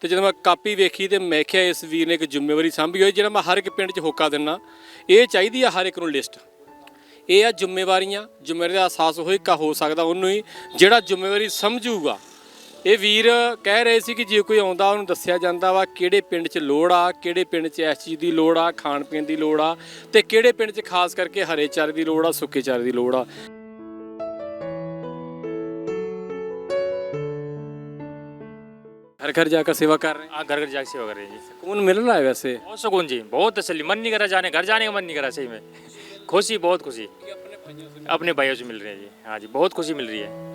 ਤੇ ਜਦੋਂ ਮੈਂ ਕਾਪੀ ਵੇਖੀ ਤੇ ਮੈਂ ਕਿਹਾ ਇਸ ਵੀਰ ਨੇ ਇੱਕ ਜ਼ਿੰਮੇਵਾਰੀ ਸੰਭੀ ਹੋਈ, ਜਿਹੜਾ ਮੈਂ ਹਰ ਇੱਕ ਪਿੰਡ 'ਚ ਹੋਕਾ ਦਿੰਨਾ। ਇਹ ਚਾਹੀਦੀ ਆ ਹਰ ਇੱਕ ਨੂੰ ਲਿਸਟ। ਇਹ ਆ ਜ਼ਿੰਮੇਵਾਰੀਆਂ, ਜ਼ਿੰਮੇਵਾਰੀ ਦਾ ਅਹਿਸਾਸ ਹੋਈ ਕਾ ਹੋ ਸਕਦਾ ਉਹਨੂੰ ਹੀ, ਜਿਹੜਾ ਜ਼ਿੰਮੇਵਾਰੀ ਸਮਝੂਗਾ। ਇਹ ਵੀਰ ਕਹਿ ਰਹੇ ਸੀ ਕਿ ਜੇ ਕੋਈ ਆਉਂਦਾ, ਉਹਨੂੰ ਦੱਸਿਆ ਜਾਂਦਾ ਵਾ ਕਿਹੜੇ ਪਿੰਡ 'ਚ ਲੋੜ ਆ, ਕਿਹੜੇ ਪਿੰਡ 'ਚ ਇਸ ਚੀਜ਼ ਦੀ ਲੋੜ ਆ ਖਾਣ ਪੀਣ ਦੀ ਲੋੜ ਆ ਤੇ ਕਿਹੜੇ ਪਿੰਡ 'ਚ ਖਾਸ ਕਰਕੇ ਹਰੇ ਚਾਰੇ ਦੀ ਲੋੜ ਆ, ਸੁੱਕੇ ਚਾਰੇ ਦੀ ਲੋੜ ਆ। घर घर जाकर सेवा कर रहे हैं हाँ घर घर जाके सेवा कर रहे हैं जी कौन मिल रहा है वैसे बहुत सुकून जी बहुत तसली मन नहीं करा जाने घर जाने का मन नहीं करा सही में खुशी बहुत खुशी अपने भाइयों से मिल रहे हैं जी हाँ जी बहुत खुशी मिल रही है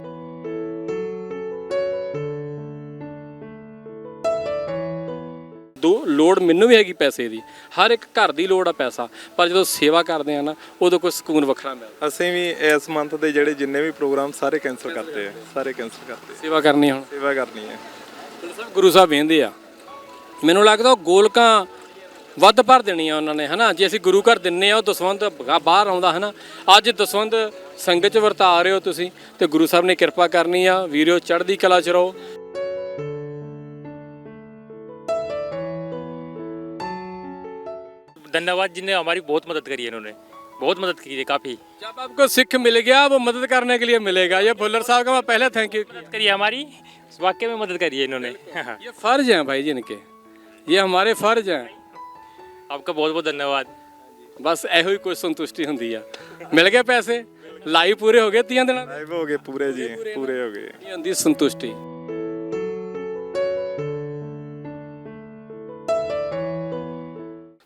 ਦੋ ਲੋੜ ਮੈਨੂੰ ਵੀ ਹੈਗੀ ਪੈਸੇ ਦੀ ਹਰ ਇੱਕ ਘਰ ਦੀ ਲੋੜ ਆ ਪੈਸਾ ਪਰ ਜਦੋਂ ਸੇਵਾ ਕਰਦੇ ਆ ਨਾ ਉਦੋਂ ਕੋਈ ਸਕੂਨ ਵੱਖਰਾ ਮਿਲਦਾ ਅਸੀਂ ਵੀ ਇਸ ਮੰਥ ਦੇ ਜਿਹੜੇ ਜਿੰਨੇ ਵੀ ਪ੍ਰੋਗਰਾਮ ਸਾਰੇ ਕੈਨਸਲ ਕਰਤੇ ਆ ਸਾਰੇ ਕੈਨਸਲ ਕਰਤੇ ਸੇਵਾ ਕਰਨੀ ਹੁਣ ਸੇਵਾ ਕਰਨੀ ਹੈ ਗੁਰੂ ਸਾਹਿਬ ਵੇਂਦੇ ਆ ਮੈਨੂੰ ਲੱਗਦਾ ਉਹ ਗੋਲਕਾਂ ਵੱਧ ਭਰ ਦੇਣੀਆਂ ਉਹਨਾਂ ਨੇ ਹਨਾ ਜੇ ਅਸੀਂ ਗੁਰੂ ਘਰ ਦਿੰਨੇ ਆ ਉਹ ਦਸਵੰਧ ਬ- ਬਾਹਰ ਆਉਂਦਾ ਹਨਾ ਅੱਜ ਦਸਵੰਧ ਸੰਗਤ ਚ ਵਰਤਾ ਰਹੇ ਹੋ ਤੁਸੀਂ ਤੇ ਗੁਰੂ ਸਾਹਿਬ ਨੇ ਕਿਰਪਾ ਕਰਨੀ ਆ ਵੀਰਿਓ ਚੜ੍ਹਦੀ ਕਲਾ ਚ ਰਹੋ धन्यवाद जिन्हें हमारी बहुत मदद करी है इन्होंने बहुत मदद की है काफ़ी जब आपको सिख मिल गया वो मदद करने के लिए मिलेगा ये भुल्लर साहब का मैं पहले थैंक यू मदद करी है हमारी वाकई में मदद करी है इन्होंने ये फर्ज हैं भाई जिनके ये हमारे फर्ज हैं आपका बहुत बहुत धन्यवाद ਬਸ ਇਹੋ ਹੀ ਕੋਈ ਸੰਤੁਸ਼ਟੀ ਹੁੰਦੀ ਆ ਮਿਲ ਗਏ ਪੈਸੇ ਲਾਈਵ ਪੂਰੇ ਹੋ ਗਏ 30 ਦਿਨਾਂ ਦੇ ਲਾਈਵ ਹੋ ਗਏ ਪੂਰੇ ਜੀ ਪੂਰੇ ਹੋ ਗਏ ਇਹ ਹੁੰਦੀ ਸੰਤੁਸ਼ਟੀ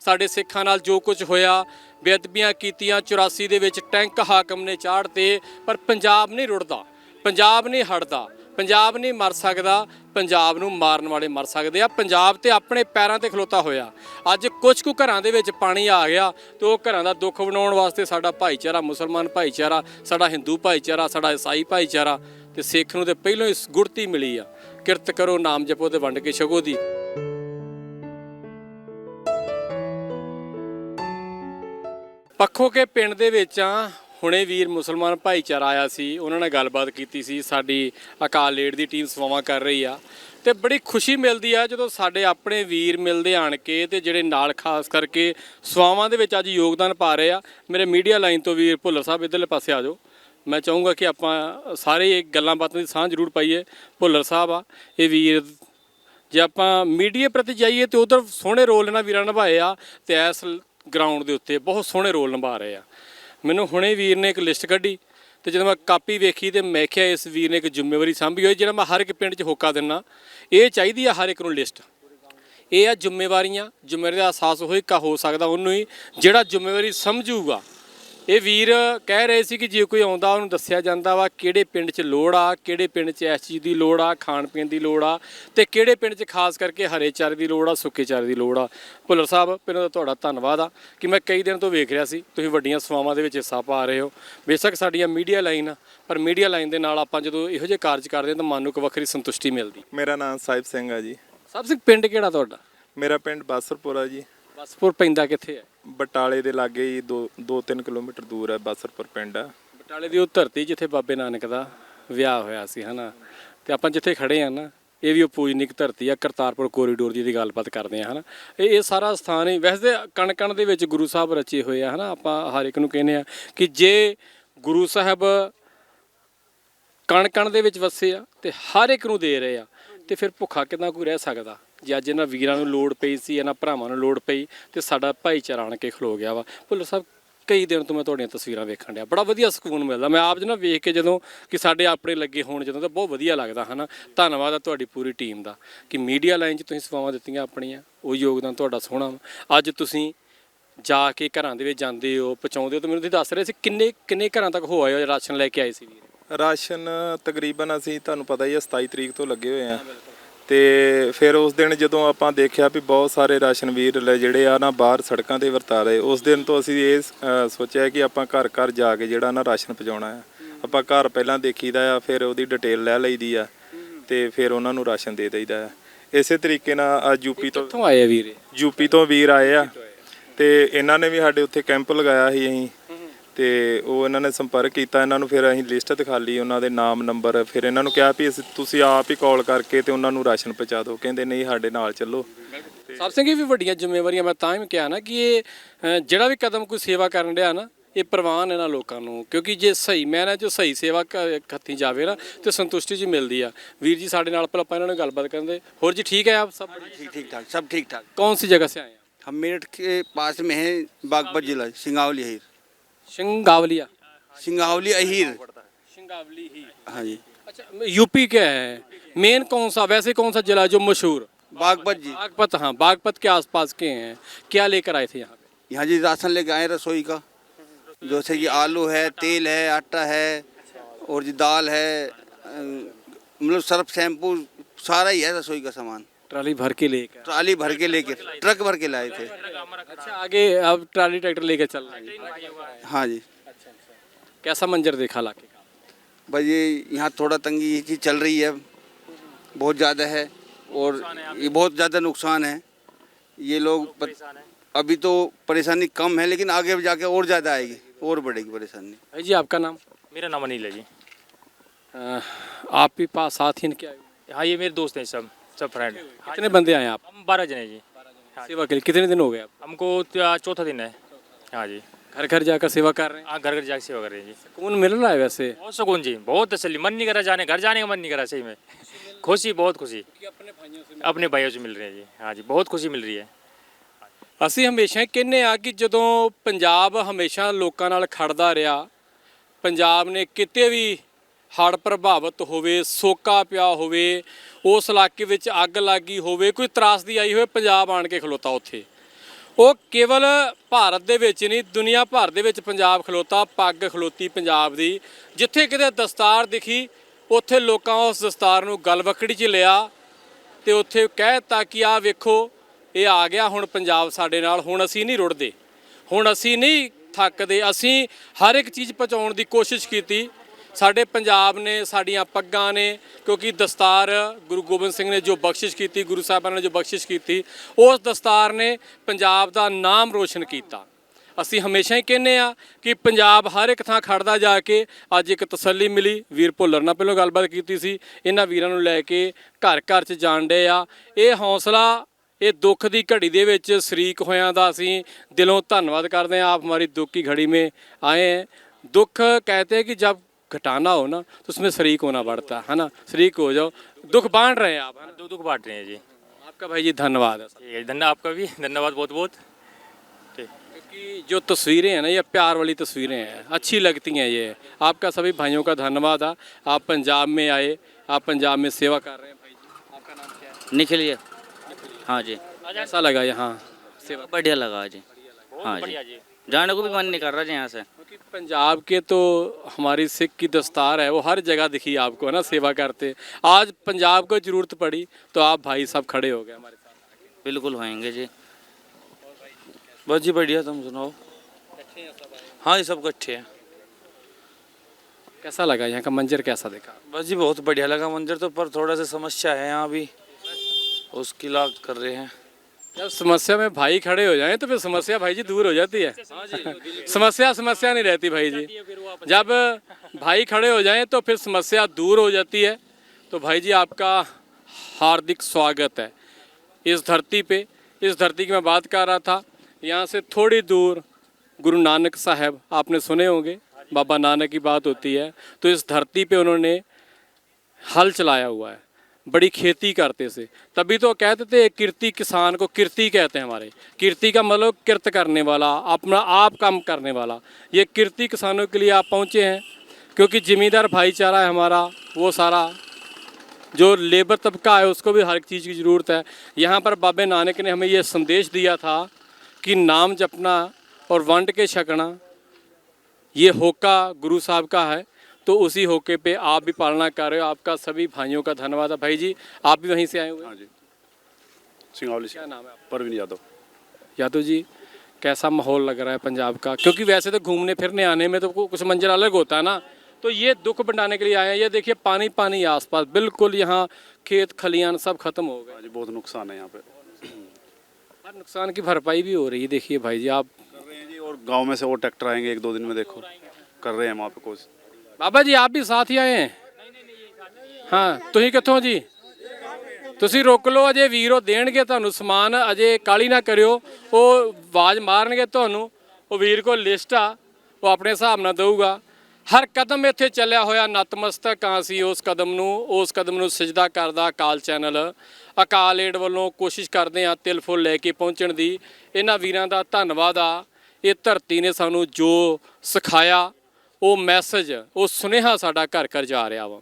ਸਾਡੇ ਸਿੱਖਾਂ ਨਾਲ ਜੋ ਕੁਝ ਹੋਇਆ ਬੇਅਦਬੀਆਂ ਕੀਤੀਆਂ 84 ਦੇ ਵਿੱਚ ਟੈਂਕ ਹਾਕਮ ਨੇ ਚਾੜਤੇ ਪਰ ਪੰਜਾਬ ਨਹੀਂ ਰੁੜਦਾ। ਪੰਜਾਬ ਨਹੀਂ ਹਟਦਾ। ਪੰਜਾਬ ਨਹੀਂ ਮਰ ਸਕਦਾ। ਪੰਜਾਬ ਨੂੰ ਮਾਰਨ ਵਾਲੇ ਮਰ ਸਕਦੇ ਆ। ਪੰਜਾਬ ਤੇ ਆਪਣੇ ਪੈਰਾਂ ਤੇ ਖਲੋਤਾ ਹੋਇਆ। ਅੱਜ ਕੁਝ ਕੁ ਘਰਾਂ ਦੇ ਵਿੱਚ ਪਾਣੀ ਆ ਗਿਆ ਤੇ ਉਹ ਘਰਾਂ ਦਾ ਦੁੱਖ ਬਣਾਉਣ ਵਾਸਤੇ ਸਾਡਾ ਭਾਈਚਾਰਾ, ਮੁਸਲਮਾਨ ਭਾਈਚਾਰਾ, ਸਾਡਾ ਹਿੰਦੂ ਭਾਈਚਾਰਾ, ਸਾਡਾ ਈਸਾਈ ਭਾਈਚਾਰਾ ਤੇ ਸਿੱਖ ਨੂੰ ਤੇ ਪਹਿਲਾਂ ਹੀ ਗੁੜਤੀ ਮਿਲੀ ਆ। ਕਿਰਤ ਕਰੋ, ਨਾਮ ਜਪੋ ਤੇ ਵੰਡ ਕੇ ਛਕੋ ਦੀ। ਪੱਖੋ ਕੇ ਪਿੰਡ ਦੇ ਵਿੱਚ ਆ, ਹੁਣੇ ਵੀਰ ਮੁਸਲਮਾਨ ਭਾਈਚਾਰਾ ਆਇਆ ਸੀ, ਉਹਨਾਂ ਨਾਲ ਗੱਲਬਾਤ ਕੀਤੀ ਸੀ, ਸਾਡੀ ਅਕਾਲ ਲੇਡ ਦੀ ਟੀਮ ਸੇਵਾਵਾਂ ਕਰ ਰਹੀ ਆ। ਤੇ ਬੜੀ ਖੁਸ਼ੀ ਮਿਲਦੀ ਆ ਜਦੋਂ ਸਾਡੇ ਆਪਣੇ ਵੀਰ ਮਿਲਦੇ ਆਣ ਕੇ ਤੇ ਜਿਹੜੇ ਨਾਲ ਖਾਸ ਕਰਕੇ ਸਵਾਵਾਂ ਦੇ ਵਿੱਚ ਅੱਜ ਯੋਗਦਾਨ ਪਾ ਰਹੇ ਆ। ਮੇਰੇ ਮੀਡੀਆ ਲਾਈਨ ਤੋਂ ਵੀਰ ਭੁੱਲਰ ਸਾਹਿਬ ਇਧਰਲੇ ਪਾਸੇ ਆ ਜਾਓ। ਮੈਂ ਚਾਹੂੰਗਾ ਕਿ ਆਪਾਂ ਸਾਰੇ ਇਹ ਗੱਲਾਂ ਬਾਤਾਂ ਦੀ ਸਾਂਝ ਜ਼ਰੂਰ ਪਾਈਏ। ਭੁੱਲਰ ਸਾਹਿਬ ਆ, ਇਹ ਵੀਰ, ਜੇ ਆਪਾਂ ਮੀਡੀਆ ਪ੍ਰਤੀ ਜਾਈਏ ਤੇ ਉਧਰ ਸੋਹਣੇ ਰੋਲ ਇਹਨਾਂ ਵੀਰਾਂ ਨਿਭਾਏ ਆ ਤੇ ਇਸ ਗਰਾਊਂਡ ਦੇ ਉੱਤੇ ਬਹੁਤ ਸੋਹਣੇ ਰੋਲ ਨਿਭਾ ਰਹੇ ਆ। ਮੈਨੂੰ ਹੁਣੇ ਵੀਰ ਨੇ ਇੱਕ ਲਿਸਟ ਕੱਢੀ ਤੇ ਜਦੋਂ ਮੈਂ ਕਾਪੀ ਵੇਖੀ ਤੇ ਮੈਂ ਕਿਹਾ ਇਸ ਵੀਰ ਨੇ ਇੱਕ ਜ਼ਿੰਮੇਵਾਰੀ ਸਾਂਭੀ ਹੋਈ ਜਿਹੜਾ ਮੈਂ ਹਰ ਇੱਕ ਪਿੰਡ 'ਚ ਹੋਕਾ ਦਿੰਨਾ। ਇਹ ਚਾਹੀਦੀ ਆ ਹਰ ਇੱਕ ਨੂੰ ਲਿਸਟ। ਇਹ ਆ ਜ਼ਿੰਮੇਵਾਰੀਆਂ। ਜ਼ਿੰਮੇਵਾਰੀ ਦਾ ਅਹਿਸਾਸ ਹੋਈ ਕਾ ਹੋ ਸਕਦਾ ਉਹਨੂੰ ਹੀ। ਜਿਹੜਾ ਜ਼ਿੰਮੇਵਾਰੀ ਸਮਝੂਗਾ ਇਹ ਵੀਰ ਕਹਿ ਰਹੇ ਸੀ ਕਿ ਜੇ ਕੋਈ ਆਉਂਦਾ ਉਹਨੂੰ ਦੱਸਿਆ ਜਾਂਦਾ ਵਾ ਕਿਹੜੇ ਪਿੰਡ 'ਚ ਲੋੜ ਆ ਕਿਹੜੇ ਪਿੰਡ 'ਚ ਇਸ ਚੀਜ਼ ਦੀ ਲੋੜ ਆ ਖਾਣ ਪੀਣ ਦੀ ਲੋੜ ਆ ਤੇ ਕਿਹੜੇ ਪਿੰਡ 'ਚ ਖਾਸ ਕਰਕੇ ਹਰੇ ਚਾਰੇ ਦੀ ਲੋੜ ਆ ਸੁੱਕੇ ਚਾਰੇ ਦੀ ਲੋੜ ਆ। ਭੁੱਲਰ ਸਾਹਿਬ ਪਹਿਲਾਂ ਤਾਂ ਤੁਹਾਡਾ ਧੰਨਵਾਦ ਆ ਕਿ ਮੈਂ ਕਈ ਦਿਨ ਤੋਂ ਵੇਖ ਰਿਹਾ ਸੀ ਤੁਸੀਂ ਵੱਡੀਆਂ ਸੇਵਾਵਾਂ ਦੇ ਵਿੱਚ ਹਿੱਸਾ ਪਾ ਰਹੇ ਹੋ। ਬੇਸ਼ੱਕ ਸਾਡੀਆਂ ਮੀਡੀਆ ਲਾਈਨ ਆ ਪਰ ਮੀਡੀਆ ਲਾਈਨ ਦੇ ਨਾਲ ਆਪਾਂ ਜਦੋਂ ਇਹੋ ਜਿਹੇ ਕਾਰਜ ਕਰਦੇ ਹਾਂ ਤਾਂ ਮਨ ਨੂੰ ਇੱਕ ਵੱਖਰੀ ਸੰਤੁਸ਼ਟੀ ਮਿਲਦੀ। ਮੇਰਾ ਨਾਮ ਸਾਹਿਬ ਸਿੰਘ ਆ ਜੀ। ਸਭ ਸਿੰਘ ਪਿੰਡ ਕਿਹੜਾ ਤੁਹਾਡਾ? ਮੇਰਾ ਪਿੰਡ ਬਾਸਰਪੁਰਾ ਜੀ। ਬਸਪੁਰ ਪੈਂਦਾ ਕਿੱਥੇ ਹੈ? ਬਟਾਲੇ ਦੇ ਲਾਗੇ ਹੀ 2 2-3 ਕਿਲੋਮੀਟਰ ਦੂਰ ਹੈ ਬਾਸਰਪੁਰ ਪਿੰਡ। ਆ ਬਟਾਲੇ ਦੀ ਉਹ ਧਰਤੀ ਜਿੱਥੇ ਬਾਬੇ ਨਾਨਕ ਦਾ ਵਿਆਹ ਹੋਇਆ ਸੀ ਹਨਾ? ਤੇ ਆਪਾਂ ਜਿੱਥੇ ਖੜੇ ਆ ਨਾ ਇਹ ਵੀ ਉਹ ਪੂਜਨਿਕ ਧਰਤੀ ਆ ਕਰਤਾਰਪੁਰ ਕੋਰੀਡੋਰ ਦੀ ਦੀ ਗੱਲਬਾਤ ਕਰਦੇ ਆ ਹਨਾ? ਇਹ ਇਹ ਸਾਰਾ ਸਥਾਨ ਹੀ ਵੈਸੇ ਕਣ ਕਣ ਦੇ ਵਿੱਚ ਗੁਰੂ ਸਾਹਿਬ ਰਚੇ ਹੋਏ ਆ ਹਨਾ? ਆਪਾਂ ਹਰ ਇੱਕ ਨੂੰ ਕਹਿੰਦੇ ਆ ਕਿ ਜੇ ਗੁਰੂ ਸਾਹਿਬ ਕਣ ਕਣ ਦੇ ਵਿੱਚ ਵਸੇ ਆ ਤੇ ਹਰ ਇੱਕ ਨੂੰ ਦੇ ਰਹੇ ਆ ਤੇ ਫਿਰ ਭੁੱਖਾ ਕਿਦਾਂ ਕੋਈ ਰਹਿ ਸਕਦਾ? ਜੇ ਅੱਜ ਇਹਨਾਂ ਵੀਰਾਂ ਨੂੰ ਲੋੜ ਪਈ ਸੀ ਇਹਨਾਂ ਭਰਾਵਾਂ ਨੂੰ ਲੋੜ ਪਈ ਤੇ ਸਾਡਾ ਭਾਈਚਾਰਾ ਆਣ ਕੇ ਖਲੋ ਗਿਆ ਵਾ। ਭੁੱਲਰ ਸਾਹਿਬ ਕਈ ਦਿਨ ਤੋਂ ਮੈਂ ਤੁਹਾਡੀਆਂ ਤਸਵੀਰਾਂ ਵੇਖਣ ਡਿਆ। ਬੜਾ ਵਧੀਆ ਸਕੂਨ ਮਿਲਦਾ। ਮੈਂ ਆਪ ਜਨਾ ਵੇਖ ਕੇ ਜਦੋਂ ਕਿ ਸਾਡੇ ਆਪਣੇ ਲੱਗੇ ਹੋਣ ਜਦੋਂ ਤਾਂ ਬਹੁਤ ਵਧੀਆ ਲੱਗਦਾ ਹਨਾ? ਧੰਨਵਾਦ ਆ ਤੁਹਾਡੀ ਪੂਰੀ ਟੀਮ ਦਾ ਕਿ ਮੀਡੀਆ ਲਾਈਨ 'ਚ ਤੁਸੀਂ ਸੇਵਾਵਾਂ ਦਿੱਤੀਆਂ ਆਪਣੀਆਂ। ਉਹ ਯੋਗਦਾਨ ਤੁਹਾਡਾ ਸੋਹਣਾ। ਅੱਜ ਤੁਸੀਂ ਜਾ ਕੇ ਘਰਾਂ ਦੇ ਵਿੱਚ ਜਾਂਦੇ ਹੋ ਪਹੁੰਚਾਉਂਦੇ ਹੋ ਤਾਂ ਮੈਨੂੰ ਤੁਸੀਂ ਦੱਸ ਰਹੇ ਸੀ ਕਿੰਨੇ ਕਿੰਨੇ ਘਰਾਂ ਤੱਕ ਹੋ ਆਏ ਹੋ? ਰਾਸ਼ਨ ਲੈ ਕੇ ਆਏ ਸੀ ਵੀਰ। ਰਾਸ਼ਨ ਤਕਰੀਬਨ ਅਸੀਂ ਤੁਹਾਨੂੰ ਪਤਾ ਹੀ ਹੈ 27 ਤਰੀਕ ਤੋਂ ਲੱਗੇ ਹੋਏ ਆ। ਤੇ ਫਿਰ ਉਸ ਦਿਨ ਜਦੋਂ ਆਪਾਂ ਦੇਖਿਆ ਵੀ ਬਹੁਤ ਸਾਰੇ ਰਾਸ਼ਨ ਵੀਰ ਲੈ ਜਿਹੜੇ ਆ ਨਾ ਬਾਹਰ ਸੜਕਾਂ ਤੇ ਵਰਤਾ ਰਹੇ ਉਸ ਦਿਨ ਤੋਂ ਅਸੀਂ ਇਹ ਸੋਚਿਆ ਕਿ ਆਪਾਂ ਘਰ ਘਰ ਜਾ ਕੇ ਜਿਹੜਾ ਨਾ ਰਾਸ਼ਨ ਪਹੁੰਚਾਉਣਾ ਆ। ਆਪਾਂ ਘਰ ਪਹਿਲਾਂ ਦੇਖੀਦਾ ਆ ਫਿਰ ਉਹਦੀ ਡਿਟੇਲ ਲੈ ਲਈਦੀ ਆ ਤੇ ਫਿਰ ਉਹਨਾਂ ਨੂੰ ਰਾਸ਼ਨ ਦੇ ਦੇਈਦਾ ਆ। ਇਸੇ ਤਰੀਕੇ ਨਾਲ ਆ ਯੂਪੀ ਤੋਂ ਕਿੱਥੋਂ ਆਏ ਆ ਵੀਰੇ ਯੂਪੀ ਤੋਂ ਵੀਰ ਆਏ ਆ ਤੇ ਇਹਨਾਂ ਨੇ ਵੀ ਸਾਡੇ ਉੱਥੇ ਕੈਂਪ ਲਗਾਇਆ ਸੀ ਅਸੀਂ। ਤੇ ਉਹ ਇਹਨਾਂ ਨੇ ਸੰਪਰਕ ਕੀਤਾ ਇਹਨਾਂ ਨੂੰ ਫਿਰ ਅਸੀਂ ਲਿਸਟ ਦਿਖਾ ਲਈ ਉਹਨਾਂ ਦੇ ਨਾਮ ਨੰਬਰ ਫਿਰ ਇਹਨਾਂ ਨੂੰ ਕਿਹਾ ਵੀ ਅਸੀਂ ਤੁਸੀਂ ਆਪ ਹੀ ਕਾਲ ਕਰਕੇ ਤੇ ਉਹਨਾਂ ਨੂੰ ਰਾਸ਼ਨ ਪਹੁੰਚਾ ਦਿਓ ਕਹਿੰਦੇ ਨਹੀਂ ਸਾਡੇ ਨਾਲ ਚੱਲੋ ਸਾਹਿਬ ਸਿੰਘ ਇਹ ਵੀ ਵੱਡੀਆਂ ਜ਼ਿੰਮੇਵਾਰੀਆਂ ਮੈਂ ਤਾਂ ਹੀ ਕਿਹਾ ਨਾ ਕਿ ਇਹ ਅ, ਜਿਹੜਾ ਵੀ ਕਦਮ ਕੋਈ ਸੇਵਾ ਕਰਨ ਡਿਆ ਨਾ ਇਹ ਪ੍ਰਵਾਨ ਇਹਨਾਂ ਲੋਕਾਂ ਨੂੰ ਕਿਉਂਕਿ ਜੇ ਸਹੀ ਮੈਨਾਂ ਚ ਸਹੀ ਸੇਵਾ ਕ- ਖੱਤੀ ਜਾਵੇ ਨਾ ਤੇ ਸੰਤੁਸ਼ਟੀ ਜੀ ਮਿਲਦੀ ਆ ਵੀਰ ਜੀ ਸਾਡੇ ਨਾਲ ਪਹਿਲਾਂ ਆਪਾਂ ਇਹਨਾਂ ਨਾਲ ਗੱਲਬਾਤ ਕਰਦੇ ਹੋਰ ਜੀ ਠੀਕ ਹੈ ਆਪ ਸਭ ठीक ठीक ठाक सब ठीक ठाक कौन सी जगह से आए हैं हम मेरठ के पास में है बागपत जिला सिंगावली अहीर सिंगावलिया सिंगावली अहीर। सिंगावली ही। हाँ जी। अच्छा यूपी क्या है? मेन कौन सा वैसे कौन सा जिला जो मशहूर? बागपत जी। बागपत हाँ बागपत के आसपास के हैं। क्या लेकर आए थे यहाँ पे? यहाँ जी राशन लेके आए रसोई का। जैसे कि आलू है तेल है आटा है और जी दाल है मतलब सर्फ शैम्पू सारा ही है रसोई का सामान। ट्राली भर के लेकर। ट्राली भर के लेके ट्रक भर के लाए थे। अच्छा आगे अब ट्राली ट्रैक्टर लेकर चल रहे हैं। हाँ जी। कैसा मंजर देखा लाके? का बस ये यहाँ थोड़ा तंगी ये चीज़ चल रही है बहुत ज़्यादा है और ये बहुत ज़्यादा नुकसान है। ये लोग अभी तो परेशानी कम है लेकिन आगे जाके और ज़्यादा आएगी और बढ़ेगी परेशानी। भाई जी आपका नाम? मेरा नाम अनिल है जी। आप भी पास साथ ही हुए? हाँ ये मेरे दोस्त हैं सब। सब फ्रेंड कितने बंदे आए आप हम बारह जने जी सेवा के लिए कितने दिन हो गए आप हमको तो चौथा दिन है हाँ जी घर घर जाकर सेवा कर रहे हैं हाँ घर घर जाके सेवा कर रहे हैं जी कौन मिल रहा है वैसे बहुत सुकून जी बहुत तसली मन नहीं करा जाने घर जाने का मन नहीं करा सही में खुशी बहुत खुशी अपने भाइयों से मिल रहे हैं जी हाँ जी बहुत खुशी मिल रही है ਅਸੀਂ ਹਮੇਸ਼ਾ ਹੀ ਕਹਿੰਦੇ ਆ ਕਿ ਜਦੋਂ ਪੰਜਾਬ ਹਮੇਸ਼ਾ ਲੋਕਾਂ ਨਾਲ ਖੜਦਾ ਰਿਹਾ ਪੰਜਾਬ ਨੇ ਕਿਤੇ ਵੀ ਹੜ੍ਹ ਪ੍ਰਭਾਵਿਤ ਹੋਵੇ, ਸੋਕਾ ਪਿਆ ਹੋਵੇ, ਉਸ ਇਲਾਕੇ ਵਿੱਚ ਅੱਗ ਲੱਗੀ ਹੋਵੇ, ਕੋਈ ਤਰਾਸਦੀ ਆਈ ਹੋਵੇ, ਪੰਜਾਬ ਆਣ ਕੇ ਖਲੋਤਾ ਉੱਥੇ। ਉਹ ਕੇਵਲ ਭਾਰਤ ਦੇ ਵਿੱਚ ਨਹੀਂ, ਦੁਨੀਆ ਭਰ ਦੇ ਵਿੱਚ ਪੰਜਾਬ ਖਲੋਤਾ, ਪੱਗ ਖਲੋਤੀ ਪੰਜਾਬ ਦੀ। ਜਿੱਥੇ ਕਿਤੇ ਦਸਤਾਰ ਦਿਖੀ, ਉੱਥੇ ਲੋਕਾਂ ਉਸ ਦਸਤਾਰ ਨੂੰ ਗਲਵਕੜੀ 'ਚ ਲਿਆ ਤੇ ਉੱਥੇ ਕਹਿਤਾ ਕਿ ਆ ਵੇਖੋ, ਇਹ ਆ ਗਿਆ ਹੁਣ ਪੰਜਾਬ ਸਾਡੇ ਨਾਲ, ਹੁਣ ਅਸੀਂ ਨਹੀਂ ਰੁੜਦੇ। ਹੁਣ ਅਸੀਂ ਨਹੀਂ ਥੱਕਦੇ, ਅਸੀਂ ਹਰ ਇੱਕ ਚੀਜ਼ ਪਹੁੰਚਾਉਣ ਦੀ ਕੋਸ਼ਿਸ਼ ਕੀਤੀ। ਸਾਡੇ ਪੰਜਾਬ ਨੇ, ਸਾਡੀਆਂ ਪੱਗਾਂ ਨੇ, ਕਿਉਂਕਿ ਦਸਤਾਰ ਗੁਰੂ ਗੋਬਿੰਦ ਸਿੰਘ ਨੇ ਜੋ ਬਖਸ਼ਿਸ਼ ਕੀਤੀ, ਗੁਰੂ ਸਾਹਿਬਾਨ ਨੇ ਜੋ ਬਖਸ਼ਿਸ਼ ਕੀਤੀ, ਉਸ ਦਸਤਾਰ ਨੇ ਪੰਜਾਬ ਦਾ ਨਾਮ ਰੋਸ਼ਨ ਕੀਤਾ। ਅਸੀਂ ਹਮੇਸ਼ਾ ਹੀ ਕਹਿੰਨੇ ਆ ਕਿ ਪੰਜਾਬ ਹਰ ਇੱਕ ਥਾਂ ਖੜਦਾ ਜਾ ਕੇ ਅੱਜ ਇੱਕ ਤਸੱਲੀ ਮਿਲੀ। ਵੀਰ ਭੁੱਲਰ ਨਾਲ ਪਹਿਲਾਂ ਗੱਲਬਾਤ ਕੀਤੀ ਸੀ। ਇਹਨਾਂ ਵੀਰਾਂ ਨੂੰ ਲੈ ਕੇ ਘਰ ਘਰ 'ਚ ਜਾਣ ਡੇ ਆ। ਇਹ ਹੌਸਲਾ, ਇਹ ਦੁੱਖ ਦੀ ਘੜੀ ਦੇ ਵਿੱਚ ਸ਼ਰੀਕ ਹੋਇਆਂ ਦਾ ਅਸੀਂ ਦਿਲੋਂ ਧੰਨਵਾਦ ਕਰਦੇ ਆ ਆਪ ਹਮਾਰੀ ਦੁੱਖ ਦੀ ਘੜੀ ਮੇ ਆਏ ਦੁੱਖ ਕਹਤੇ ਕਿ ਜਦ घटाना हो ना तो उसमें शरीक होना पड़ता है ना? शरीक हो जाओ। दुख बांट रहे हैं आप है ना? दो दुख बांट रहे हैं जी। आपका भाई जी धन्यवाद। ठीक है धन्यवाद आपका भी धन्यवाद बहुत बहुत क्योंकि जो तस्वीरें हैं ना ये प्यार वाली तस्वीरें हैं अच्छी लगती हैं ये। आपका सभी भाइयों का धन्यवाद है। आप पंजाब में आए आप पंजाब में सेवा कर रहे हैं भाई जी। आपका नाम क्या है? निखिल ये हाँ जी। कैसा लगा यहाँ सेवा? बढ़िया लगा जी। हाँ जी। जाने को भी मन नहीं कर रहा जी यहाँ से। क्योंकि पंजाब के तो हमारी सिख की दस्तार है वो हर जगह दिखी आपको है ना सेवा करते। आज पंजाब को ज़रूरत पड़ी तो आप भाई सब खड़े हो गए हमारे साथ। बिल्कुल होएँगे जी। बस जी बढ़िया तुम सुनाओ। हाँ ये सब इकट्ठे हैं। कैसा लगा यहाँ का मंजर कैसा देखा? बस जी बहुत बढ़िया लगा मंदिर तो पर थोड़ा सा समस्या है यहाँ भी। उसकी लाग कर रहे हैं। जब समस्या में भाई खड़े हो जाएँ तो फिर समस्या भाई जी दूर हो जाती है। समस्या समस्या नहीं रहती भाई जी। जब भाई खड़े हो जाएँ तो फिर समस्या दूर हो जाती है। तो भाई जी आपका हार्दिक स्वागत है। इस धरती पे इस धरती की मैं बात कर रहा था यहाँ से थोड़ी दूर गुरु नानक साहब आपने सुने होंगे बाबा नानक की बात होती है। तो इस धरती पे उन्होंने हल चलाया हुआ है। बड़ी खेती करते से। तभी तो कहते थे कीर्ति किसान को कीर्ति कहते हैं हमारे। कीर्ति का मतलब किरत करने वाला, अपना आप काम करने वाला। ये कीर्ति किसानों के लिए आप पहुँचे हैं, क्योंकि जिमीदार भाईचारा है हमारा, वो सारा। जो लेबर तबका है, उसको भी हर चीज़ की ज़रूरत है। यहाँ पर बाबे नानक ने हमें ये संदेश दिया था कि नाम जपना और वंड के छकना, ये होका गुरु साहब का है। तो उसी होके पे आप भी पालना कर रहे हो। आपका सभी भाइयों का धन्यवाद। है भाई जी आप भी वहीं से आए हुए हाँ? जी। सिंगावली से। क्या नाम है परवीन यादव। यादव जी कैसा माहौल लग रहा है पंजाब का? क्योंकि वैसे तो घूमने फिरने आने में तो कुछ मंजर अलग होता है ना। तो ये दुख बढ़ाने के लिए आए हैं। ये देखिए पानी पानी आसपास बिल्कुल यहाँ खेत खलियान सब खत्म हो गए। हाँ जी बहुत नुकसान है यहाँ पे। हर नुकसान की भरपाई भी हो रही है। देखिए भाई जी आप कर रहे हैं जी और गाँव में से और ट्रैक्टर आएँगे एक दो दिन में देखो। कर रहे हैं वहाँ पे कोशिश ਬਾਬਾ ਜੀ, ਆਪ ਵੀ ਸਾਥ ਹੀ ਆਏ ਹੈ? ਹਾਂ, ਤੁਸੀਂ ਕਿੱਥੋਂ ਜੀ? ਤੁਸੀਂ ਰੋਕ ਲਓ, ਅਜੇ ਵੀਰੋ ਦੇਣਗੇ ਤੁਹਾਨੂੰ ਸਮਾਨ, ਅਜੇ ਕਾਲੀ ਨਾ ਕਰਿਓ। ਉਹ ਆਵਾਜ਼ ਮਾਰਨਗੇ ਤੁਹਾਨੂੰ, ਉਹ ਵੀਰ ਕੋਲ ਲਿਸਟ ਆ, ਉਹ ਆਪਣੇ ਹਿਸਾਬ ਨਾਲ ਦਊਗਾ। ਹਰ ਕਦਮ ਇੱਥੇ ਚੱਲਿਆ ਹੋਇਆ ਨਤਮਸਤਕ ਆ ਸੀ ਉਸ ਕਦਮ ਨੂੰ, ਉਸ ਕਦਮ ਨੂੰ ਸਜਦਾ ਕਰਦਾ ਅਕਾਲ ਚੈਨਲ। ਅਕਾਲ ਏਡ ਵੱਲੋਂ ਕੋਸ਼ਿਸ਼ ਕਰਦੇ ਆ ਤਿਲ ਫੁੱਲ ਲੈ ਕੇ ਪਹੁੰਚਣ ਦੀ। ਇਹਨਾਂ ਵੀਰਾਂ ਦਾ ਧੰਨਵਾਦ ਆ। ਇਹ ਧਰਤੀ ਨੇ ਸਾਨੂੰ ਜੋ ਸਿਖਾਇਆ ਉਹ ਮੈਸੇਜ ਉਹ ਸੁਨੇਹਾ ਸਾਡਾ ਘਰ ਘਰ ਜਾ ਰਿਹਾ ਵਾ।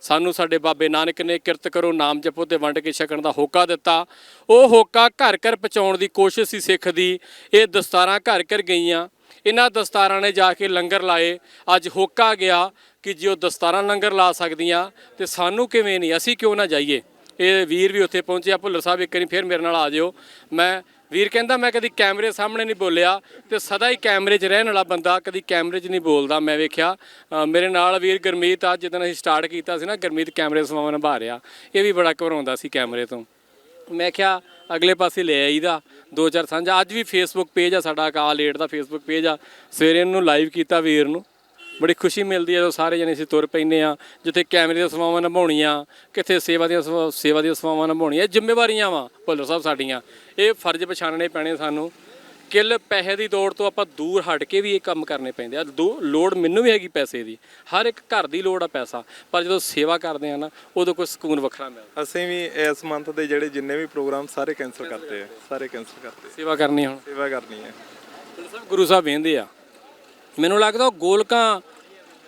ਸਾਨੂੰ ਸਾਡੇ ਬਾਬੇ ਨਾਨਕ ਨੇ ਕਿਰਤ ਕਰੋ, ਨਾਮ ਜਪੋ ਤੇ ਵੰਡ ਕੇ ਛਕਣ ਦਾ ਹੋਕਾ ਦਿੱਤਾ। ਉਹ ਹੋਕਾ ਘਰ ਘਰ ਪਹੁੰਚਾਉਣ ਦੀ ਕੋਸ਼ਿਸ਼ ਸੀ ਸਿੱਖ ਦੀ। ਇਹ ਦਸਤਾਰਾਂ ਘਰ ਘਰ ਗਈਆਂ। ਇਹਨਾਂ ਦਸਤਾਰਾਂ ਨੇ ਜਾ ਕੇ ਲੰਗਰ ਲਾਏ। ਅੱਜ ਹੋਕਾ ਗਿਆ ਕਿ ਜੇ ਉਹ ਦਸਤਾਰਾਂ ਲੰਗਰ ਲਾ ਸਕਦੀਆਂ ਤੇ ਸਾਨੂੰ ਕਿਵੇਂ ਨਹੀਂ, ਅਸੀਂ ਕਿਉਂ ਨਾ ਜਾਈਏ? ਇਹ ਵੀਰ ਵੀ ਉੱਥੇ ਪਹੁੰਚਿਆ, ਭੁੱਲਰ ਸਾਹਿਬ ਇੱਕ ਵਾਰੀ ਫਿਰ ਮੇਰੇ ਨਾਲ ਆ ਜਿਓ। ਮੈਂ ਵੀਰ ਕਹਿੰਦਾ ਮੈਂ ਕਦੀ ਕੈਮਰੇ ਸਾਹਮਣੇ ਨਹੀਂ ਬੋਲਿਆ ਤੇ ਸਦਾ ਹੀ ਕੈਮਰੇ 'ਚ ਰਹਿਣ ਵਾਲਾ ਬੰਦਾ ਕਦੀ ਕੈਮਰੇ 'ਚ ਨਹੀਂ ਬੋਲਦਾ। ਮੈਂ ਵੇਖਿਆ ਅ, ਮੇਰੇ ਨਾਲ ਵੀਰ ਗਰਮੀਤ ਆ ਜਦੋਂ ਅਸੀਂ ਸਟਾਰਟ ਕੀਤਾ ਸੀ ਨਾ ਗਰਮੀਤ ਕੈਮਰੇ ਸਮਾਂ ਨਿਭਾ ਰਿਹਾ। ਇਹ ਵੀ ਬੜਾ ਘਬਰਾਉਂਦਾ ਸੀ ਕੈਮਰੇ ਤੋਂ। ਮੈਂ ਕਿਹਾ ਅਗਲੇ ਪਾਸੇ ਲੈ ਆਈਦਾ ਦੋ ਚਾਰ ਸਾਂਝਾ। ਅੱਜ ਵੀ ਫੇਸਬੁੱਕ ਪੇਜ ਆ ਸਾਡਾ ਅਕਾਲ ਏਡ ਦਾ ਫੇਸਬੁੱਕ ਪੇਜ ਆ। ਸਵੇਰੇ ਨੂੰ ਲਾਈਵ ਕੀਤਾ ਵੀਰ ਨੂੰ। ਬੜੀ ਖੁਸ਼ੀ ਮਿਲਦੀ ਹੈ ਜਦੋਂ ਸਾਰੇ ਜਣੇ ਅਸੀਂ ਤੁਰ ਪੈਂਦੇ ਆ ਜਿੱਥੇ ਕੈਮਰੇ ਦੀਆਂ ਸੇਵਾਵਾਂ ਨਿਭਾਉਣੀਆਂ ਕਿੱਥੇ ਸੇਵਾ ਦੀਆਂ ਸੇਵਾ- ਸੇਵਾ ਦੀਆਂ ਸੇਵਾਵਾਂ ਨਿਭਾਉਣੀਆਂ ਇਹ ਜ਼ਿੰਮੇਵਾਰੀਆਂ ਵਾ ਭੁੱਲਰ ਸਾਹਿਬ ਸਾਡੀਆਂ। ਇਹ ਫਰਜ਼ ਪਛਾਣਨੇ ਪੈਣੇ ਸਾਨੂੰ ਕਿੱਲ ਪੈਸੇ ਦੀ ਦੌੜ ਤੋਂ ਆਪਾਂ ਦੂਰ ਹਟ ਕੇ ਵੀ ਇਹ ਕੰਮ ਕਰਨੇ ਪੈਂਦੇ ਆ। ਦੋ- ਲੋੜ ਮੈਨੂੰ ਵੀ ਹੈਗੀ ਪੈਸੇ ਦੀ। ਹਰ ਇੱਕ ਘਰ ਦੀ ਲੋੜ ਆ ਪੈਸਾ ਪਰ ਜਦੋਂ ਸੇਵਾ ਕਰਦੇ ਆ ਨਾ ਉਦੋਂ ਕੋਈ ਸਕੂਨ ਵੱਖਰਾ ਮਿਲਦਾ। ਅਸੀਂ ਵੀ ਇਸ ਮੰਥ ਦੇ ਜਿਹੜੇ ਜਿੰਨੇ ਵੀ ਪ੍ਰੋਗਰਾਮ ਸਾਰੇ ਕੈਨਸਲ ਕਰਤੇ ਆ ਸਾਰੇ ਕੈਨਸਲ ਕਰਤੇ ਸੇਵਾ ਕਰਨੀ ਹੁਣ। ਸੇਵਾ ਕਰਨੀ ਹੈ ਗੁਰੂ ਸਾਹਿਬ ਵੇਂਦੇ ਆ। ਮੈਨੂੰ ਲੱਗਦਾ ਉਹ ਗੋਲਕਾਂ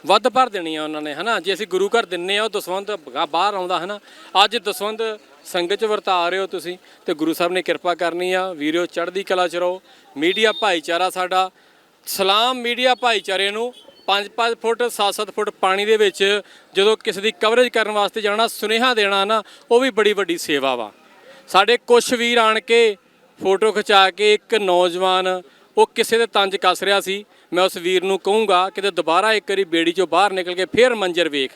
ਵੱਧ ਭਰ ਦੇਣੀਆਂ ਉਹਨਾਂ ਨੇ, ਹਨਾ? ਜੇ ਅਸੀਂ ਗੁਰੂ ਘਰ ਦਿੰਨੇ ਆ, ਉਹ ਦਸਵੰਧ ਬਾਹਰ ਆਉਂਦਾ, ਹਨਾ? ਅੱਜ ਦਸਵੰਧ ਸੰਗਤ ਚ ਵਰਤਾ ਰਹੇ ਹੋ ਤੁਸੀਂ, ਤੇ ਗੁਰੂ ਸਾਹਿਬ ਨੇ ਕਿਰਪਾ ਕਰਨੀ ਆ। ਵੀਰਿਓ ਚੜ੍ਹਦੀ ਕਲਾ ਚ ਰਹੋ। ਮੀਡੀਆ ਭਾਈਚਾਰਾ ਸਾਡਾ, ਸਲਾਮ ਮੀਡੀਆ ਭਾਈਚਾਰੇ ਨੂੰ 5-5 ਫੁੱਟ 7-7 ਫੁੱਟ ਪਾਣੀ ਦੇ ਵਿੱਚ, ਜਦੋਂ ਕਿਸੇ ਦੀ ਕਵਰੇਜ ਕਰਨ ਵਾਸਤੇ ਜਾਣਾ, ਸੁਨੇਹਾ ਦੇਣਾ, ਨਾ, ਉਹ ਵੀ ਬੜੀ ਵੱਡੀ ਸੇਵਾ ਵਾ। ਸਾਡੇ ਕੁਛ ਵੀਰ ਆਣ ਕੇ ਫੋਟੋ ਖਿਚਾ ਕੇ ਇੱਕ ਨੌਜਵਾਨ ਉਹ ਕਿਸੇ ਦੇ ਤੰਜ ਕੱਸ ਰਿਹਾ ਸੀ। ਮੈਂ ਉਸ ਵੀਰ ਨੂੰ ਕਹੂੰਗਾ ਕਿ ਤੇ ਦੁਬਾਰਾ ਇੱਕ ਵਾਰੀ ਬੇੜੀ ਚੋਂ ਬਾਹਰ ਨਿਕਲ ਕੇ ਫੇਰ ਮੰਜ਼ਰ ਵੇਖ।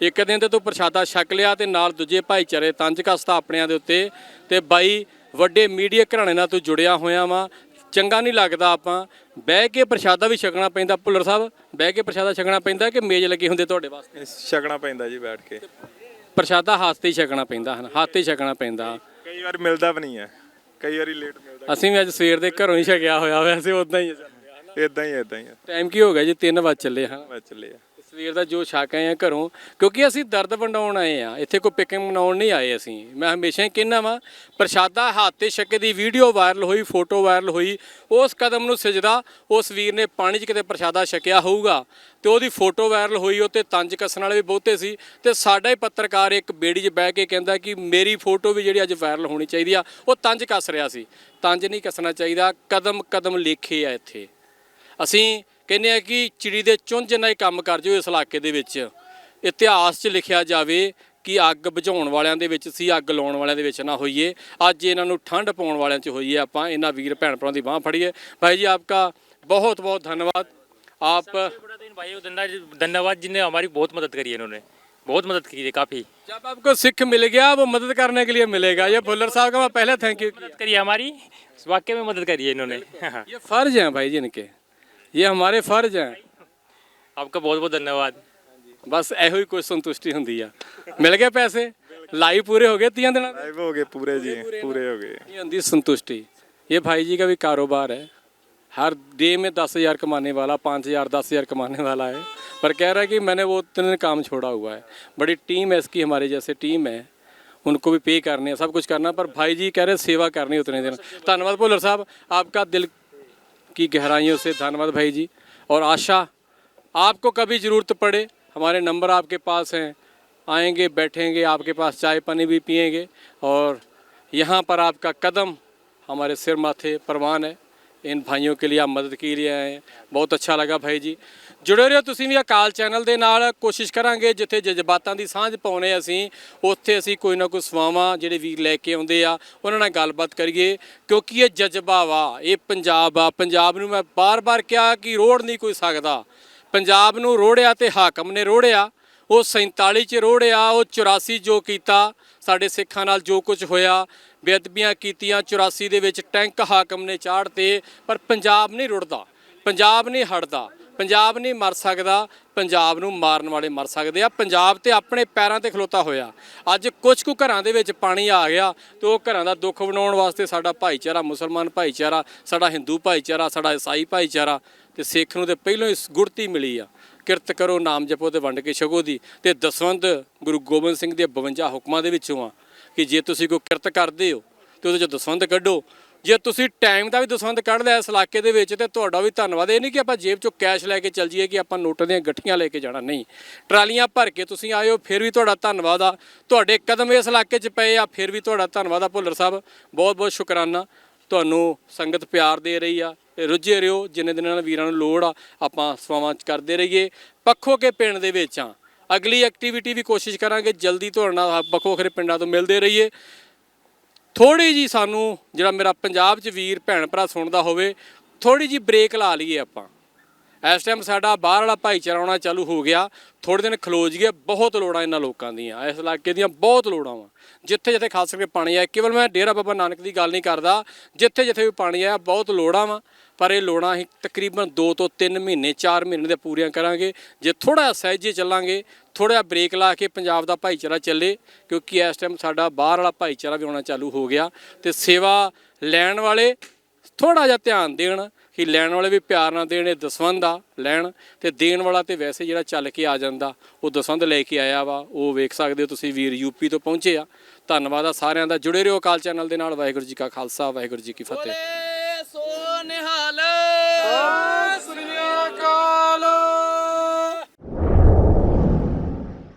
ਇੱਕ ਦਿਨ ਤੇ ਤੂੰ ਪ੍ਰਸ਼ਾਦਾ ਛਕ ਲਿਆ ਤੇ ਨਾਲ ਦੂਜੇ ਭਾਈਚਾਰੇ ਤੰਜ ਕੱਸਤਾ ਆਪਣਿਆਂ ਦੇ ਉੱਤੇ। ਤੇ ਬਾਈ ਵੱਡੇ ਮੀਡੀਆ ਘਰਾਣੇ ਨਾਲ ਤੂੰ ਜੁੜਿਆ ਹੋਇਆ ਵਾਂ। ਚੰਗਾ ਨਹੀਂ ਲੱਗਦਾ ਆਪਾਂ। ਬਹਿ ਕੇ ਪ੍ਰਸ਼ਾਦਾ ਵੀ ਛਕਣਾ ਪੈਂਦਾ। ਭੁੱਲਰ ਸਾਹਿਬ ਬਹਿ ਕੇ ਪ੍ਰਸ਼ਾਦਾ ਛਕਣਾ ਪੈਂਦਾ ਕਿ ਮੇਜ਼ ਲੱਗੇ ਹੁੰਦੇ ਤੁਹਾਡੇ ਵਾਸਤੇ? ਛਕਣਾ ਪੈਂਦਾ ਜੀ ਬੈਠ ਕੇ। ਪ੍ਰਸ਼ਾਦਾ ਹੱਥ ਤੇ ਛਕਣਾ ਪੈਂਦਾ ਹਨ ਹੱਥ ਤੇ ਛਕਣਾ ਪੈਂਦਾ। ਕਈ ਵਾਰ ਮਿਲਦਾ ਵੀ ਨਹੀਂ ਹੈ। ਕਈ ਵਾਰੀ ਲੇਟ ਮਿਲਦਾ ਅਸੀਂ ਵੀ ਅੱਜ ਸਵੇਰ ਦੇ ਘਰੋਂ ਹੀ ਛਕਿਆ ਹੋਇਆ ਵੈਸੇ ਉਦਾਂ ਹੀ ਇਦਾਂ ਹੀ ਇਦਾਂ ਹੀ ਟਾਈਮ ਕੀ ਹੋ ਗਿਆ ਜੀ? 3 ਵਜੇ ਚੱਲੇ ਹਾਂ ਬਸ ਚੱਲੇ ਆ। ਸਵੇਰ ਦਾ ਜੋ ਛਕ ਆਏ ਆ ਘਰੋਂ, ਕਿਉਂਕਿ ਅਸੀਂ ਦਰਦ ਵੰਡਾਉਣ ਆਏ ਆ, ਇੱਥੇ ਕੋਈ ਪਿਕਿੰਗ ਮਨਾਉਣ ਨਹੀਂ ਆਏ ਅਸੀਂ। ਮੈਂ ਹਮੇਸ਼ਾ ਹੀ ਕਹਿੰਦਾ ਵਾਂ, ਪ੍ਰਸ਼ਾਦਾ ਹੱਥ ਤੇ ਛਕੇ ਦੀ ਵੀਡੀਓ ਵਾਇਰਲ ਹੋਈ ਫੋਟੋ ਵਾਇਰਲ ਹੋਈ, ਉਸ ਕਦਮ ਨੂੰ ਸਜਦਾ, ਉਸ ਵੀਰ ਨੇ ਪਾਣੀ 'ਚ ਕਿਤੇ ਪ੍ਰਸ਼ਾਦਾ ਛਕਿਆ ਹੋਊਗਾ। ਤੇ ਉਹਦੀ ਫੋਟੋ ਵਾਇਰਲ ਹੋਈ, ਉਹ ਤੇ ਤੰਜ ਕੱਸਣ ਵਾਲੇ ਵੀ ਬਹੁਤੇ ਸੀ। ਤੇ ਸਾਡਾ ਹੀ ਪੱਤਰਕਾਰ ਇੱਕ ਬੇੜੀ 'ਚ ਬਹਿ ਕੇ ਕਹਿੰਦਾ ਕਿ ਮੇਰੀ ਫੋਟੋ ਵੀ ਜਿਹੜੀ ਅੱਜ ਵਾਇਰਲ ਹੋਣੀ ਚਾਹੀਦੀ ਆ, ਉਹ ਤੰਜ ਕੱਸ ਰਿਹਾ ਸੀ। ਤੰਜ ਨਹੀਂ ਕੱਸਣਾ ਚਾਹੀਦਾ ਕਦਮ ਕਦਮ ਲੇਖੇ ਆ ਇੱਥੇ। ਅਸੀਂ ਕਹਿੰਦੇ ਆ ਕਿ ਚਿੜੀ ਦੇ ਚੁੰਝ ਜਿੰਨਾ ਹੀ ਕੰਮ ਕਰ ਜਿਓ ਇਸ ਇਲਾਕੇ ਦੇ ਵਿੱਚ ਇਤਿਹਾਸ 'ਚ ਲਿਖਿਆ ਜਾਵੇ ਕਿ ਅੱਗ ਬੁਝਾਉਣ ਵਾਲਿਆਂ ਦੇ ਵਿੱਚ ਸੀ ਅੱਗ ਲਾਉਣ ਵਾਲਿਆਂ ਦੇ ਵਿੱਚ ਨਾ ਹੋਈਏ ਅੱਜ ਇਹਨਾਂ ਨੂੰ ਠੰਡ ਪਾਉਣ ਵਾਲਿਆਂ 'ਚ ਹੋਈਏ ਆਪਾਂ ਇਹਨਾਂ ਵੀਰ ਭੈਣ ਭਰਾਵਾਂ ਦੀ ਬਾਹ ਫੜੀਏ ਭਾਈ ਜੀ ਆਪਕਾ ਬਹੁਤ ਬਹੁਤ ਧੰਨਵਾਦ आप सबसे बड़ा तो इन भाइयों को धन्यवाद धन्यवाद जिन्हें हमारी बहुत मदद करी है इन्होंने बहुत मदद की है काफ़ी जब आपको सिख मिल गया वो मदद करने के लिए मिलेगा ये भुल्लर साहब का मैं पहले थैंक यू किया मदद करी है हमारी वाकई में मदद करी है इन्होंने ये फर्ज हैं भाई जी इनके ये हमारे फर्ज हैं आपका बहुत बहुत धन्यवाद ਬਸ ਇਹੋ ਹੀ ਕੋਈ ਸੰਤੁਸ਼ਟੀ ਹੁੰਦੀ ਆ ਮਿਲ ਗਏ ਪੈਸੇ ਲਾਈਵ ਪੂਰੇ ਹੋ ਗਏ 30 ਦਿਨਾਂ ਦੇ ਲਾਈਵ ਹੋ ਗਏ ਪੂਰੇ ਜੀ ਪੂਰੇ ਹੋ गए ये होती संतुष्टि ये भाई जी का भी कारोबार है हर डे में दस हज़ार कमाने वाला पाँच हज़ार दस हज़ार कमाने वाला है पर कह रहा है कि मैंने वो इतने दिन काम छोड़ा हुआ है बड़ी टीम है इसकी हमारे जैसे टीम है उनको भी पे करने हैं सब कुछ करना पर भाई जी कह रहे सेवा करनी उतने दिन धन्यवाद भुल्लर साहब आपका दिल की गहराइयों से धन्यवाद भाई जी। और आशा, आपको कभी ज़रूरत पड़े, हमारे नंबर आपके पास हैं। आएँगे, बैठेंगे, आपके पास चाय पानी भी पिएँगे। और यहाँ पर आपका कदम हमारे सिर माथे परवान है। इन भाइयों के लिए आप मदद के लिए आए हैं ਬਹੁਤ ਅੱਛਾ ਲੱਗਾ ਭਾਈ ਜੀ ਜੁੜੇ ਰਹੋ ਤੁਸੀਂ ਵੀ ਅਕਾਲ ਚੈਨਲ ਦੇ ਨਾਲ ਕੋਸ਼ਿਸ਼ ਕਰਾਂਗੇ ਜਿੱਥੇ ਜਜ਼ਬਾਤਾਂ ਦੀ ਸਾਂਝ ਪਾਉਣੇ ਅਸੀਂ ਉੱਥੇ ਅਸੀਂ ਕੋਈ ਨਾ ਕੋਈ ਸਵਾਵਾਂ ਜਿਹੜੇ ਵੀਰ ਲੈ ਕੇ ਆਉਂਦੇ ਆ ਉਹਨਾਂ ਨਾਲ ਗੱਲਬਾਤ ਕਰੀਏ ਕਿਉਂਕਿ ਇਹ ਜਜ਼ਬਾ ਵਾ ਇਹ ਪੰਜਾਬ ਆ ਪੰਜਾਬ ਨੂੰ ਮੈਂ ਬਾਰ-ਬਾਰ ਕਿਹਾ ਕਿ ਰੋੜ ਨਹੀਂ ਕੋਈ ਸਕਦਾ ਪੰਜਾਬ ਨੂੰ ਰੋੜਿਆ ਤੇ ਹਾਕਮ ਨੇ ਰੋੜਿਆ ਉਹ 47 ਚ ਰੋੜਿਆ, ਉਹ 84 ਜੋ ਕੀਤਾ, ਸਾਡੇ ਸਿੱਖਾਂ ਨਾਲ ਜੋ ਕੁਝ ਹੋਇਆ, ਬੇਅਦਬੀਆਂ ਕੀਤੀਆਂ 84 ਦੇ ਵਿੱਚ ਟੈਂਕ ਹਾਕਮ ਨੇ ਚਾੜਤੇ ਪਰ ਪੰਜਾਬ ਨਹੀਂ ਰੁੜਦਾ, ਪੰਜਾਬ ਨਹੀਂ ਹਟਦਾ, ਪੰਜਾਬ ਨਹੀਂ ਮਰ ਸਕਦਾ, ਪੰਜਾਬ ਨੂੰ ਮਾਰਨ ਵਾਲੇ ਮਰ ਸਕਦੇ ਆ, ਪੰਜਾਬ ਤੇ ਆਪਣੇ ਪੈਰਾਂ ਤੇ ਖਲੋਤਾ ਹੋਇਆ। ਅੱਜ ਕੁਝ ਕੁ ਘਰਾਂ ਦੇ ਵਿੱਚ ਪਾਣੀ ਆ ਗਿਆ, ਤੇ ਉਹ ਘਰਾਂ ਦਾ ਦੁੱਖ ਬਣਾਉਣ ਵਾਸਤੇ ਸਾਡਾ ਭਾਈਚਾਰਾ, ਮੁਸਲਮਾਨ ਭਾਈਚਾਰਾ, ਸਾਡਾ ਹਿੰਦੂ ਭਾਈਚਾਰਾ, ਸਾਡਾ ਈਸਾਈ ਭਾਈਚਾਰਾ, ਤੇ ਸਿੱਖ ਨੂੰ ਤੇ ਪਹਿਲਾਂ ਹੀ ਗੁੜਤੀ ਮਿਲੀ ਆ। ਕਿਰਤ ਕਰੋ, ਨਾਮ ਜਪੋ ਤੇ ਵੰਡ ਕੇ ਛਕੋ ਦੀ। ਤੇ ਦਸਵੰਧ ਗੁਰੂ ਗੋਬਿੰਦ ਸਿੰਘ ਦੇ 52 ਹੁਕਮਾਂ ਦੇ ਵਿੱਚੋਂ ਆ ਕਿ ਜੇ ਤੁਸੀਂ ਕੋਈ ਕਿਰਤ ਕਰਦੇ ਹੋ, ਤੇ ਉਹਦੇ ਚ ਦਸਵੰਧ ਕੱਢੋ। ਜੇ ਤੁਸੀਂ ਟਾਈਮ ਦਾ ਵੀ ਦਸਵੰਧ ਕੱਢ ਲਿਆ ਇਸ ਇਲਾਕੇ ਦੇ ਵਿੱਚ, ਤੇ ਤੁਹਾਡਾ ਵੀ ਧੰਨਵਾਦ। ਇਹ ਨਹੀਂ ਕਿ ਆਪਾਂ ਜੇਬ ਚੋਂ ਕੈਸ਼ ਲੈ ਕੇ ਚੱਲ ਜਾਈਏ ਕਿ ਆਪਾਂ ਨੋਟਾਂ ਦੀਆਂ ਗੱਠੀਆਂ ਲੈ ਕੇ ਜਾਣਾ। ਨਹੀਂ। ਟਰਾਲੀਆਂ ਭਰ ਕੇ ਤੁਸੀਂ ਆਏ ਹੋ ਫਿਰ ਵੀ ਤੁਹਾਡਾ ਧੰਨਵਾਦ ਆ। ਤੁਹਾਡੇ ਕਦਮ ਇਸ ਇਲਾਕੇ 'ਚ ਪਏ ਆ, ਫਿਰ ਵੀ ਤੁਹਾਡਾ ਧੰਨਵਾਦ ਆ ਭੁੱਲਰ ਸਾਹਿਬ। ਬਹੁਤ ਬਹੁਤ ਸ਼ੁਕਰਾਨਾ। ਤੁਹਾਨੂੰ ਸੰਗਤ ਪਿਆਰ ਦੇ ਰਹੀ ਆ। ਰੁੱਝੇ ਰਿਓ ਜਿੰਨੇ ਦਿਨਾਂ ਨਾਲ ਵੀਰਾਂ ਨੂੰ ਲੋੜ ਆ, ਆਪਾਂ ਸਵਾਵਾਂ ਚ ਕਰਦੇ ਰਹੀਏ। ਪੱਖੋ ਕੇ ਪਿੰਡ ਦੇ ਵਿੱਚ ਆ ਅਗਲੀ ਐਕਟੀਵਿਟੀ ਵੀ ਕੋਸ਼ਿਸ਼ ਕਰਾਂਗੇ, ਜਲਦੀ ਤੁਹਾਡੇ ਨਾਲ ਵੱਖੋ-ਵੱਖਰੇ ਪਿੰਡਾਂ ਤੋਂ ਮਿਲਦੇ ਰਹੀਏ। ਥੋੜੀ ਜੀ ਸਾਨੂੰ, ਜਿਹੜਾ ਮੇਰਾ ਪੰਜਾਬ 'ਚ ਵੀਰ ਭੈਣ ਭਰਾ ਸੁਣਦਾ ਹੋਵੇ ਥੋੜੀ ਜੀ ਬ੍ਰੇਕ ਲਾ ਲਈਏ ਆਪਾਂ। ਇਸ ਟਾਈਮ ਸਾਡਾ ਬਾਹਰ ਵਾਲਾ ਭਾਈਚਾਰਾ ਆਉਣਾ ਚਾਲੂ ਹੋ ਗਿਆ। ਥੋੜੇ ਦਿਨ ਖਲੋ ਜੀਏ ਬਹੁਤ ਲੋੜਾਂ ਇਹਨਾਂ ਲੋਕਾਂ ਦੀਆਂ, ਇਸ ਇਲਾਕੇ ਦੀਆਂ ਬਹੁਤ ਲੋੜਾਂ ਵਾ। ਜਿੱਥੇ ਜਿੱਥੇ ਖਾਸ ਕਰਕੇ ਪਾਣੀ ਆਇਆ ਕੇਵਲ ਮੈਂ ਡੇਰਾ ਬਾਬਾ ਨਾਨਕ ਦੀ ਗੱਲ ਨਹੀਂ ਕਰਦਾ, ਜਿੱਥੇ ਜਿੱਥੇ ਵੀ ਪਾਣੀ ਆਇਆ ਬਹੁਤ ਲੋੜਾਂ ਵਾ। ਪਰ ਇਹ ਲੋੜਾਂ ਅਸੀਂ ਤਕਰੀਬਨ 2 ਤੋਂ 3 ਮਹੀਨੇ 4 ਮਹੀਨੇ ਦੇ ਪੂਰੀਆਂ ਕਰਾਂਗੇ। ਜੇ ਥੋੜਾ ਸਹਿਜੇ ਚੱਲਾਂਗੇ ਥੋੜਾ ਬ੍ਰੇਕ ਲਾ ਕੇ ਪੰਜਾਬ ਦਾ ਭਾਈਚਾਰਾ ਚੱਲੇ, ਕਿਉਂਕਿ ਇਸ ਟਾਈਮ ਸਾਡਾ ਬਾਹਰ ਵਾਲਾ ਭਾਈਚਾਰਾ ਵੀ ਆਉਣਾ ਚਾਲੂ ਹੋ ਗਿਆ। ਤੇ ਸੇਵਾ ਲੈਣ ਵਾਲੇ ਥੋੜਾ ਜਿਹਾ ਧਿਆਨ ਦੇਣ ਕਿ ਲੈਣ ਵਾਲੇ ਵੀ ਪਿਆਰ ਨਾਲ ਦੇਣ, ਇਹ ਦਸਵੰਧ ਆ ਲੈਣ ਤੇ ਦੇਣ ਵਾਲਾ ਤੇ ਵੈਸੇ ਜਿਹੜਾ ਚੱਲ ਕੇ ਆ ਜਾਂਦਾ, ਉਹ ਦਸਵੰਧ ਲੈ ਕੇ ਆਇਆ ਵਾ, ਉਹ ਵੇਖ ਸਕਦੇ ਹੋ ਤੁਸੀਂ ਵੀਰ ਯੂਪੀ ਤੋਂ ਪਹੁੰਚੇ ਆ। ਧੰਨਵਾਦ ਆ ਸਾਰਿਆਂ ਦਾ, ਜੁੜੇ ਰਹੋ ਅਕਾਲ ਚੈਨਲ ਦੇ ਨਾਲ, ਵਾਹਿਗੁਰੂ ਜੀ ਕਾ ਖਾਲਸਾ, ਵਾਹਿਗੁਰੂ ਜੀ ਕੀ ਫਤਿਹ। ਸੋ ਨਿਹਾਲ